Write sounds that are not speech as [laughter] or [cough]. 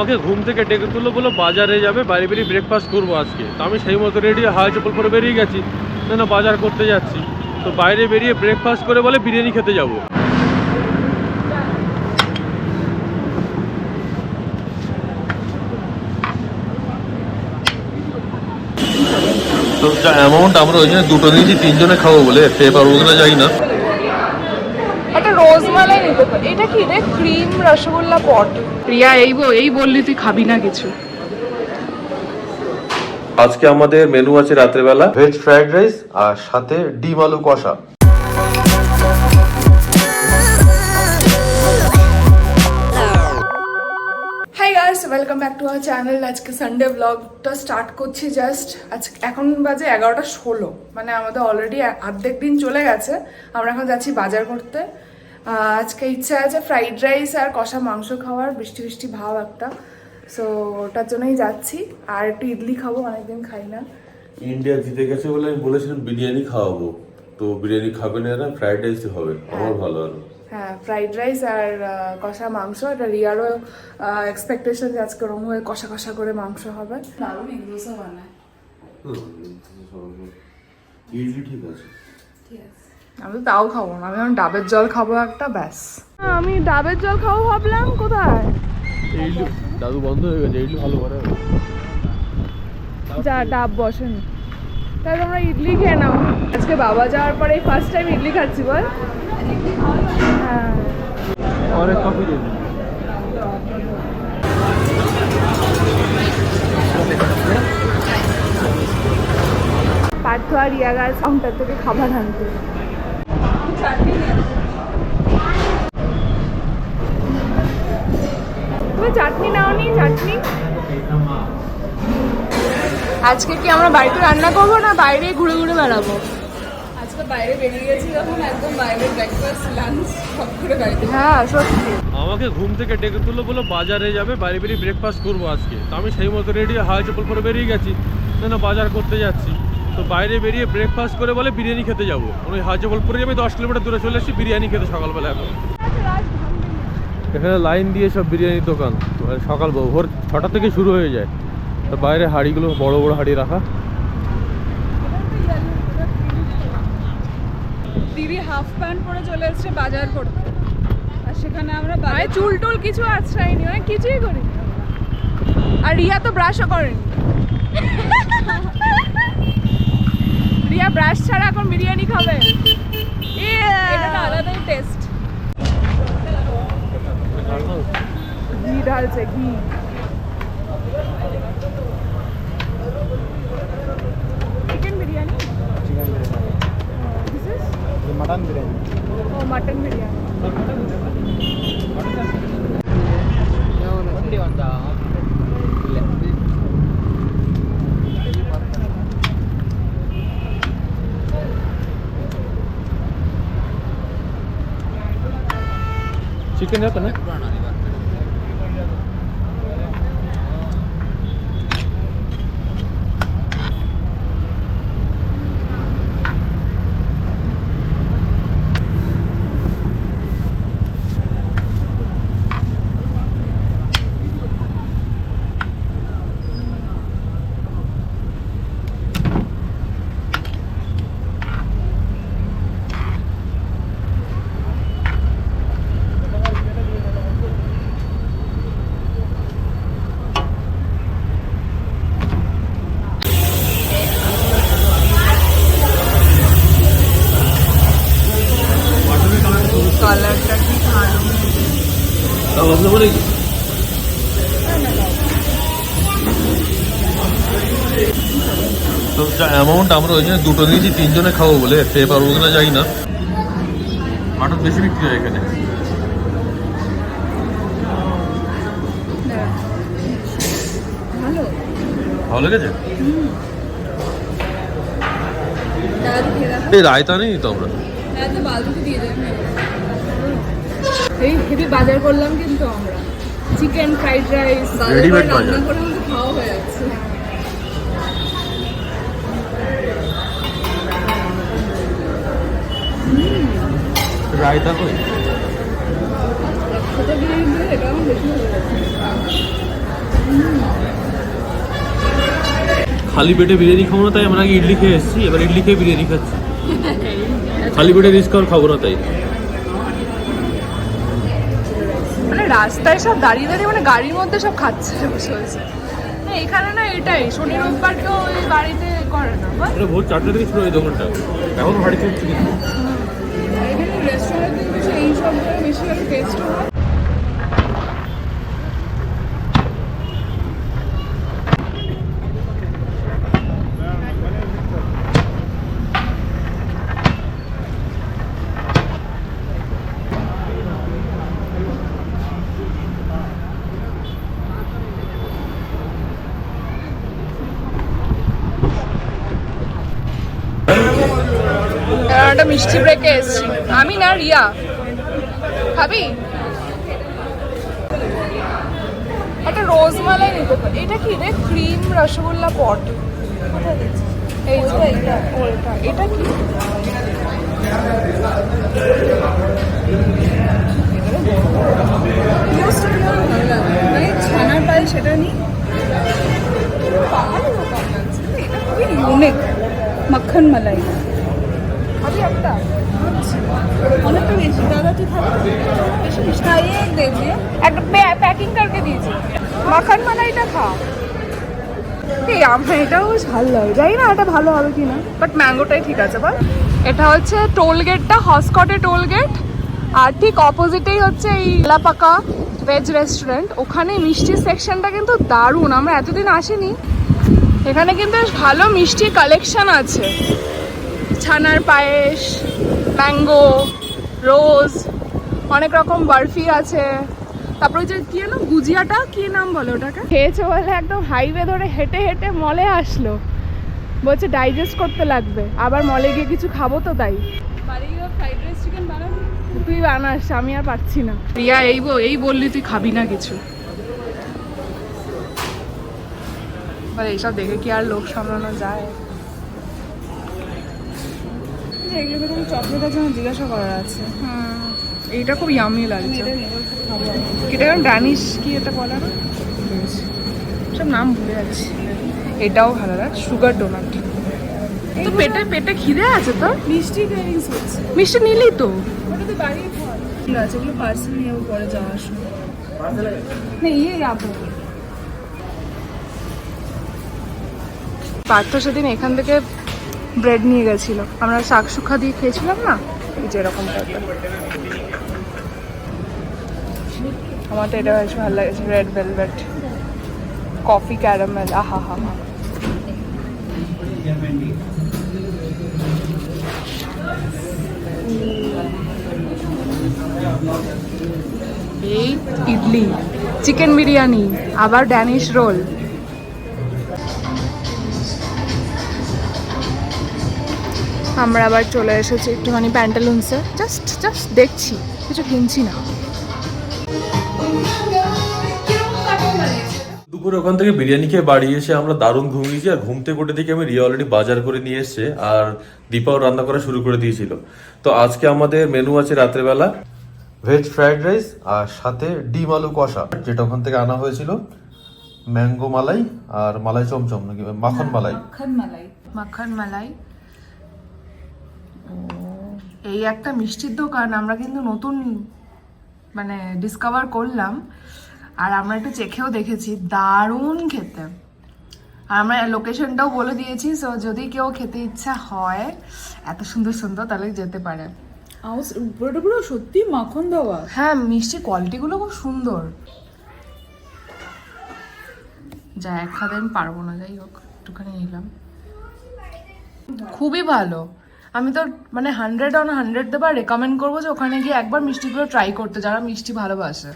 আমাকে ঘুম থেকে ডেকে তুললো বলো বাজারে যাবে, বাড়ি বেরিয়ে ব্রেকফাস্ট করব আজকে। তো আমি সেই মতো রেডি হাওয়া চপ্পল পরে বেরিয়ে গেছি না বাজার করতে যাচ্ছি? তো বাইরে বেরিয়ে ব্রেকফাস্ট করে বলে বিরিয়ানি খেতে যাব। তো অ্যামাউন্ট আমরা ওই জন্য দুটো নিয়েছি, তিনজনে খাব বলে খেয়ে পারব যাই না। একটা রোজমালাই নিতে পারি। এটা কি রে? ক্রিম রসগোল্লা পট? রিয়া এই এই বললি তুই খাবি না কিছু। আজকে আমাদের মেনু আছে রাত্রেবেলা। ভেজ ফ্রাইড রাইস আর সাথে ডিম আলু কষা। Hi welcome back to our channel আজকে সানডে ব্লগটা স্টার্ট করছি জাস্ট আজ এখন বাজে এগারোটা ষোলো। মানে আমাদের অলরেডি অর্ধেক দিন চলে গেছে। আমরা এখন যাচ্ছি বাজার করতে। আজকে ইচ্ছা আছে ফ্রাইড রাইস আর কষা মাংস খাওয়ার বৃষ্টি বৃষ্টি ভাব একটা। সো ওটার জন্যই যাচ্ছি। আর একটু ইডলি খাব অনেকদিন খাই না। ইন্ডিয়া জিতে গেছে বলে আমি বলেছিলাম বিরিয়ানি খাওয়াবো। তো বিরিয়ানি খাবে না এরা ফ্রাইড রাইসই হবে। আমার ভালো আর হ্যাঁ ফ্রাইড রাইস আর কষা মাংস। এটা রিয়ারও এক্সপেকটেশন যে আজকে ওরম হয়ে কষা কষা করে মাংস হবে। দারুণ এগুলোসও বানায়। ইডলি ঠিক আছে। আমি তো তাও খাব না আমি এখন ডাবের জল খাব একটা ব্যাস। আমি ডাবের জল খাব ভাবলাম কোথায়? দাদু বন্ধ হয়ে গেছে ইডলি ভালো করে। যা ডাব বসেন। তাই তোমরা ইডলি খেয়ে নাও। আজকে বাবা যাওয়ার পরে ফার্স্ট টাইম ইডলি খাচ্ছি বল। হ্যাঁ। অনেক কফি দিন। পার্থ আর ইয়া গাছ কাউন্টার থেকে খাবার আনতে। তুমি চাটনি নাওনি চাটনি? আজকে কি আমরা বাড়িতে রান্না করব না বাইরে ঘুরে ঘুরে বেড়াবো? আজকে বাইরে বেরিয়ে গেছি একদম বাইরে ব্রেকফাস্ট লাঞ্চ সব করে বাড়িতে। হ্যাঁ সত্যি। আমাকে ঘুম থেকে ডেকে তুললো বলো বাজারে যাবে বাড়ি বেরিয়ে ব্রেকফাস্ট করব আজকে। তো আমি সেই মতো রেডি হাওয়া চপ্পল পরে বেরিয়ে গেছি। না বাজার করতে যাচ্ছি। তো বাইরে বেরিয়ে ব্রেকফাস্ট করে বলে বিরিয়ানি খেতে যাব। ওই হাজবলপুরে যাবে দশ কিলোমিটার দূরে চলে এসেছি বিরিয়ানি খেতে সকালবেলা এখন। এখানে লাইন দিয়ে সব বিরিয়ানির দোকান। মানে সকাল ভোর ছটা থেকে শুরু হয়ে যায়। তো বাইরে হাঁড়িগুলো, বড় বড় হাঁড়ি রাখা। দিদি হাফ প্যান্ট পরে চলে এসেছে বাজার করতে। আর সেখানে আমরা বাজার চুল টুল কিছু আশ্রয়নি কিছুই করিনি। আর রিয়া তো ব্রাশও করেনি। [laughs] রিয়া ব্রাশ ছাড়া এখন বিরিয়ানি খাবে আলাদাই টেস্ট ঘি ঢালছে ঘি chicken biryani chicken biryani this is mutton biryani O mutton biryani mutton biryani না কালারটা কি তো যা অ্যামাউন্ট আমরা ওই জন্য দুটো নিয়েছি তিনজনে খাব বলে খেয়ে পারব কিনা যাই না। মাটন বেশি বিক্রি হয় এখানে। ভালো লেগেছে? এই রায়তা নেই তো আমরা। এই হেভি বাজার করলাম কিন্তু আমরা। চিকেন ফ্রাইড রাইস রেডিমেড করে খাওয়া হয়ে যাচ্ছে। রায়তা কই? খালি পেটে বিরিয়ানি খাব না তাই আমরা আগে ইডলি খেয়ে এসেছি এবার ইডলি খেয়ে বিরিয়ানি খাচ্ছি। [laughs] খালি পেটে রিস্ক আর খাব না তাই। মানে রাস্তায় সব দাঁড়িয়ে দাঁড়িয়ে মানে গাড়ির মধ্যে সব খাচ্ছে বসে বসে এখানে না এটাই, শনি, রোববার কেউ ওই বাড়িতে করে না ভোর চারটে থেকে দোকানটা। এখন চলছে কিন্তু এখানে রেস্টুরেন্টে বেশি এই সব বেশি টেস্ট হয় এবার একটা মিষ্টি ব্রেকে এসছি। আমি না রিয়া। খাবি একটা রোজমালাই নিতে পারি। এটা কি রে? Cream rasgulla pot. এটা এটা কি? মানে সেটা মাখন মালাই। একটা। অনেকটা বেশি দাদা তুই খাবি বেশি বেশি। খাইয়ে দে দিয়ে একটা প্যাকিং করকে দিয়েছি। মাখন মালাইটা খা এই আমার এটাও বেশ ভালো লাগে। জানি না এটা ভালো হবে কি না বাট ম্যাঙ্গোটাই ঠিক আছে বল। এটা হচ্ছে টোল গেটটা হসকটে টোল গেট আর ঠিক অপোজিটেই হচ্ছে এই লাপাকা ভেজ রেস্টুরেন্ট ওখানে মিষ্টির সেকশনটা কিন্তু দারুণ। আমরা এতদিন আসিনি। এখানে কিন্তু বেশ ভালো মিষ্টির কালেকশন আছে। ছানার পায়েস ম্যাঙ্গো রোজ অনেক রকম বরফি আছে। তারপরে যে কি জানো গুজিয়াটা কি নাম বলে ওটাকে? খেয়েছে বলে একদম হাইওয়ে ধরে হেঁটে হেঁটে মলে আসলো। বলছে ডাইজেস্ট করতে লাগবে। আবার মলে গিয়ে কিছু খাব তো তাই। তুই বানাস আমি আর পারছি না। রিয়া এই এই বললি তুই খাবি না কিছু। এইসব দেখে কি আর লোক সামলানো যায়? এগুলো বেরোম চকলেট আছে আমার জিজ্ঞাসা করার আছে। এইটা খুব ইয়ামি লাগছে। এটা খাব। ডানিশ কি এটা বলে না? সব নাম ভুলে যাচ্ছি। এটাও ভালো লাগ সুগার ডোনাট তো পেটে পেটে খিদে আছে তো মিষ্টি ক্রেভিংস হচ্ছে। মিষ্টি নিলি তো? ওটা তো বাড়ি ঠিক আছে ওগুলো পার্সেল নিয়ে পরে যাওয়ার সময়। না ইয়ে যাব। পার্থ সেদিন এখান থেকে ব্রেড নিয়ে গেছিল। আমরা শাক শুখা দিয়ে খেয়েছিলাম না? এই যে এরকম আমার তো এটা বেশ ভালো লাগছে রেড ভেলভেট কফি ক্যারামেল আহা, হা হা। এই ইডলি, চিকেন বিরিয়ানি, আবার ড্যানিশ রোল আমরা আবার চলে এসেছি একটুখানি প্যান্টালুন্সে জাস্ট জাস্ট দেখছি কিছু কিনছি না। দুপুরে ওখান থেকে বিরিয়ানি খেয়ে বাড়ি এসে আমরা দারুণ ঘুমিয়েছি আর ঘুমতে কোটে থেকে আমি রিয়া অলরেডি বাজার করে নিয়ে এসছে আর দীপাও রান্না করা শুরু করে দিয়েছিল। তো আজকে আমাদের মেনু আছে রাত্রেবেলা ভেজ ফ্রাইড রাইস আর সাথে ডিম আলু কষা যেটা ওখান থেকে আনা হয়েছিল। ম্যাঙ্গো মালাই আর মালাই চমচম নাকি মাখন মালাই? মাখন মালাই। মাখন মালাই। এই একটা মিষ্টির দোকান আমরা কিন্তু নতুন মানে ডিসকভার করলাম। আর আমরা একটু চেখেও দেখেছি দারুণ খেতে। আর আমরা লোকেশনটাও বলে দিয়েছি সো যদি কেউ খেতে ইচ্ছা হয় এত সুন্দর সুন্দর তাহলে যেতে পারে। আউস পুরোটা পুরো সত্যি মাখন দেওয়া। হ্যাঁ মিষ্টি কোয়ালিটিগুলো খুব সুন্দর। যা এক খাতে আমি পারব না যাই হোক একটুখানি নিলাম। খুবই ভালো। আমি তো মানে হান্ড্রেড অন হান্ড্রেড দেবার রেকমেন্ড করব যে ওখানে গিয়ে একবার মিষ্টিগুলো ট্রাই করতে, যারা মিষ্টি ভালোবাসে।